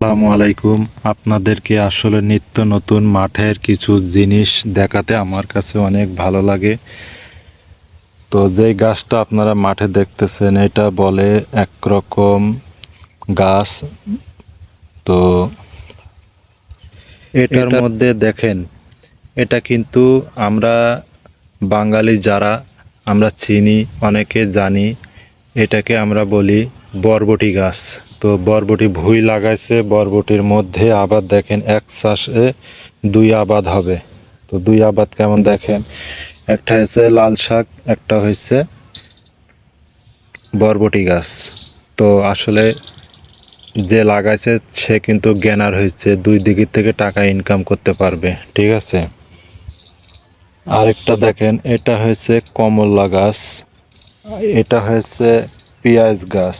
আসসালামু আলাইকুম। আপনাদেরকে আসলে নিত্য নতুন মাঠের কিছু জিনিস দেখাতে আমার কাছে অনেক ভালো লাগে। তো যেই গাছটা আপনারা মাঠে দেখতেছেন এটা বলে একরকম গাছ। তো এটার মধ্যে দেখেন এটা কিন্তু আমরা বাঙালি যারা আমরা চিনি অনেকে জানি এটাকে আমরা বলি বরবটি গাছ। তো বরবটি ভুই লাগাইছে, বরবটির মধ্যে আবার দেখেন, এক চাষে দুই আবাদ হবে। তো দুই আবাদ কেমন দেখেন? একটা হয়েছে লাল শাক, একটা হয়েছে বরবটি গাছ। তো আসলে যে লাগাইছে, সে কিন্তু জ্ঞানার হয়েছে, দুই দিকের থেকে টাকা ইনকাম করতে পারবে, ঠিক আছে? আরেকটা দেখেন, এটা হয়েছে কমলা গাছ, এটা হয়েছে পেঁয়াজ গাছ।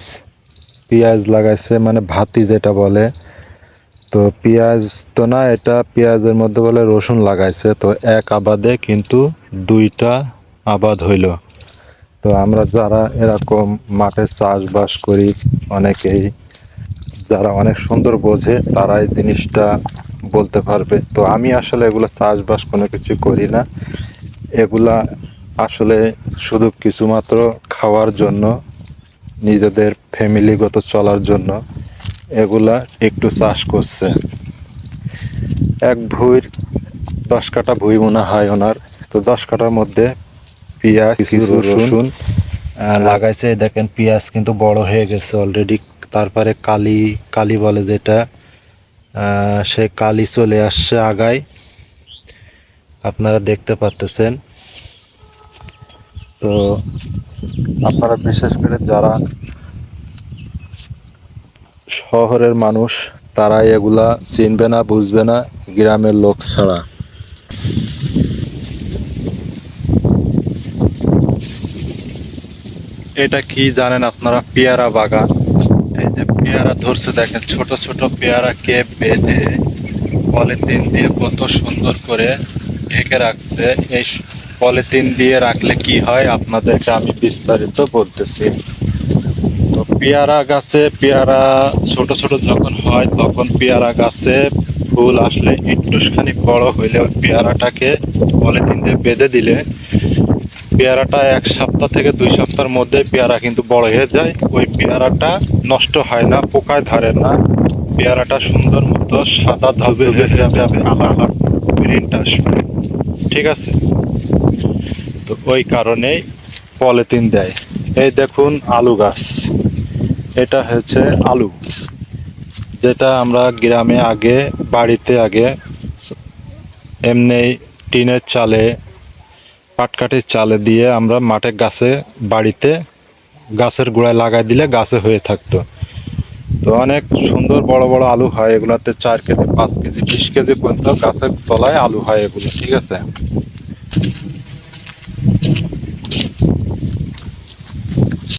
পেঁয়াজ লাগাইছে মানে ভাতি যেটা বলে। তো পেঁয়াজ তো না, এটা পেঁয়াজের মধ্যে বলে রসুন লাগাইছে। তো এক আবাদে কিন্তু দুইটা আবাদ হইল। তো আমরা যারা এরকম মাঠে চাষবাস করি, অনেকেই যারা অনেক সুন্দর বোঝে তারা এই জিনিসটা বলতে পারবে। তো আমি আসলে এগুলো চাষবাস কোনো কিছু করি না। এগুলা আসলে শুধু কিছুমাত্র খাওয়ার জন্য নিজেদের ফ্যামিলিগত চলার জন্য এগুলা একটু চাষ করছে। এক ভুঁইর দশ কাটা ভুঁই মনে হয় ওনার। তো দশ কাটার মধ্যে পেঁয়াজ কিছু রসুন লাগাইছে। দেখেন পেঁয়াজ কিন্তু বড় হয়ে গেছে অলরেডি তারপরে কালি কালি বলে যেটা। সে কালি চলে আসছে আগায়। আপনারা দেখতে পাচ্তেছেন তো আপনারা বিশেষ করে যারা শহরের মানুষ তারা এগুলা চিনবে না, বুঝবে না, গ্রামের লোক ছাড়া। এটা কি জানেন আপনারা? পেয়ারা বাগান। এই যে পেয়ারা ধরছে, দেখেন ছোট ছোট পেয়ারা কে বেঁধে পলিথিন দিয়ে কত সুন্দর করে ঢেকে রাখছে। এই পলিথিন দিয়ে রাখলে কি হয়? আপনাদেরকে আমি বিস্তারিত বলতেছি। তো পেয়ারা গাছে পেয়ারা ছোট ছোট যখন হয়, তখন পেয়ারা গাছে ফুল আসলে একটুখানি বড় হইলে ওই পেয়ারাটাকে পলিথিন দিয়ে বেঁধে দিলে পেয়ারাটা এক সপ্তাহ থেকে দুই সপ্তাহের মধ্যে পেয়ারা কিন্তু বড় হয়ে যায়। ওই পেয়ারাটা নষ্ট হয় না, পোকায় ধরে না। পেয়ারাটা সুন্দর মতো সাদা ধবে হয়ে যাবে কালার প্রিন্ট আসবে। ঠিক আছে? তো ওই কারণেই পলিথিন দেয়। এই দেখুন আলু গাছ। এটা হচ্ছে আলু, যেটা আমরা গ্রামে আগে, বাড়িতে আগে এমনি টিনের চালে, পাটকাঠির চালে দিয়ে আমরা মাঠে গাছে, বাড়িতে গাছের গোড়ায় লাগাই দিলে গাছে হয়ে থাকতো। তো অনেক সুন্দর বড় বড় আলু হয় এগুলাতে, চার কেজি, পাঁচ কেজি, বিশ কেজি পর্যন্ত গাছের তলায় আলু হয় এগুলো, ঠিক আছে?